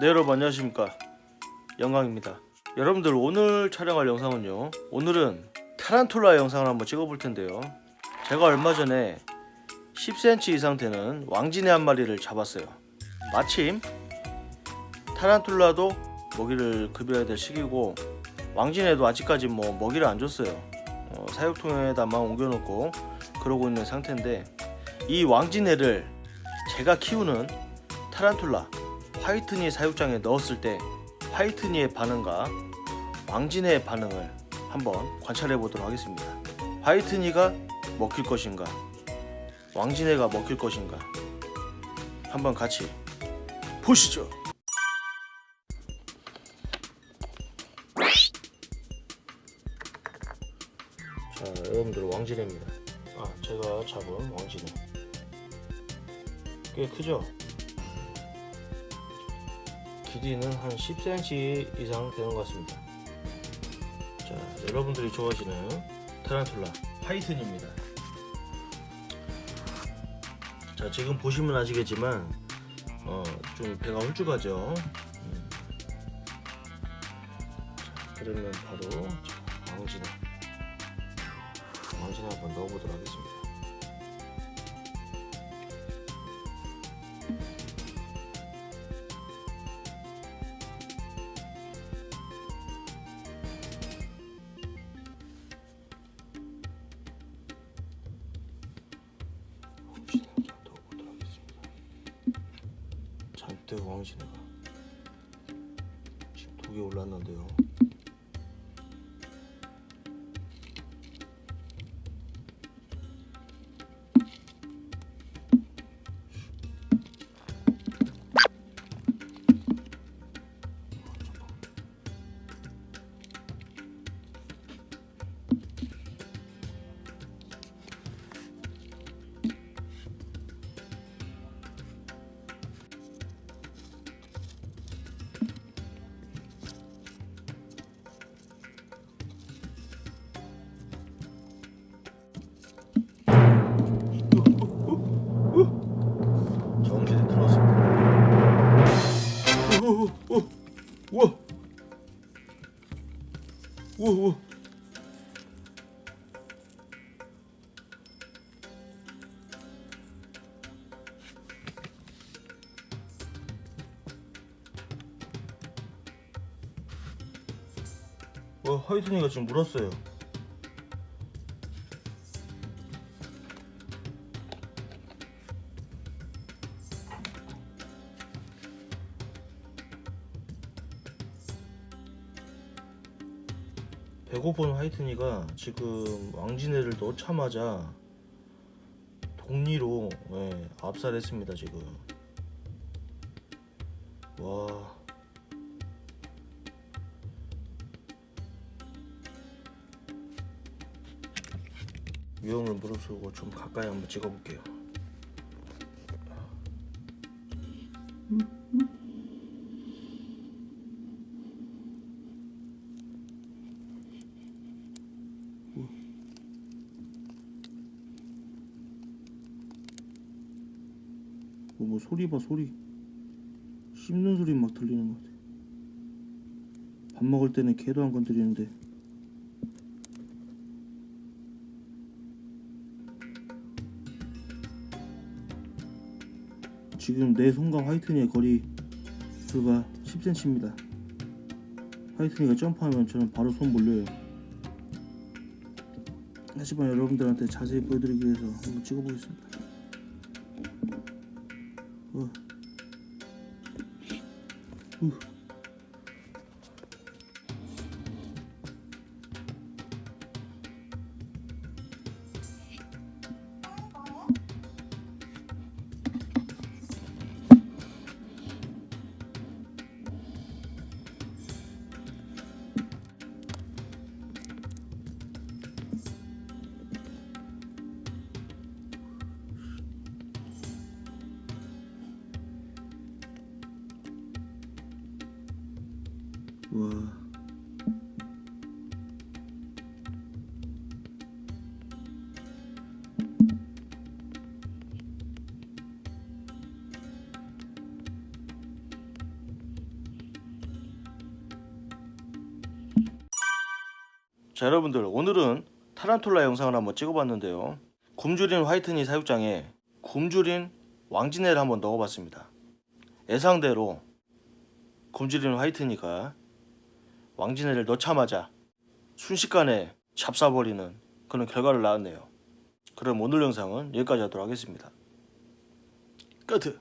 네 여러분 안녕하십니까? 영광입니다. 여러분들 오늘 촬영할 영상은요 오늘은 타란툴라 영상을 한번 찍어볼 텐데요. 제가 얼마 전에 10cm 이상 되는 왕진해 한 마리를 잡았어요. 마침 타란툴라도 먹이를 급여야 될 시기고 왕진해도 아직까지 뭐 먹이를 안 줬어요. 어, 사육통에다만 옮겨놓고 그러고 있는 상태인데 이 왕진해를 제가 키우는 타란툴라 화이트니 사육장에 넣었을 때 화이트니의 반응과 왕진의 반응을 한번 관찰해 보도록 하겠습니다. 화이트니가 먹힐 것인가, 왕진해가 먹힐 것인가, 한번 같이 보시죠. 자, 여러분들 왕진해입니다. 아, 제가 잡은 왕진해. 꽤 크죠? 길이는 한 10cm 이상 되는 것 같습니다. 자, 여러분들이 좋아하시는 타란툴라 파이튼입니다. 자, 지금 보시면 아시겠지만 어, 좀 배가 홀쭉하죠. 음. 자, 그러면 바로 자, 왕진에 왕진에 한번 넣어보도록 하겠습니다. 잔뜩 왕신에가 지금 독이 올랐는데요. 우와, 우와. 와, 화이트니가 지금 물었어요. 배고픈 화이트니가 지금 왕진해를 넣자마자 독리로 예, 압살했습니다 지금. 와. 위험을 무릅쓰고 좀 가까이 한번 찍어볼게요. 뭐, 뭐 소리 봐 소리. 씹는 소리 막 들리는 것 같아. 밥 먹을 때는 개도 안 건드리는데. 지금 내 손과 화이트니의 거리 불과 10cm입니다 화이트니가 점프하면 저는 바로 손 몰려요. 하지만 여러분들한테 자세히 보여드리기 위해서 한번 찍어보겠습니다 어. 좋아 자 여러분들 오늘은 타란툴라 영상을 한번 찍어봤는데요. 굶주린 화이트니 사육장에 굶주린 왕지네를 한번 넣어봤습니다. 예상대로 굶주린 화이트니가 왕진해를 넣자마자 순식간에 잡사버리는 그런 결과를 낳았네요. 그럼 오늘 영상은 여기까지 하도록 하겠습니다. 끝!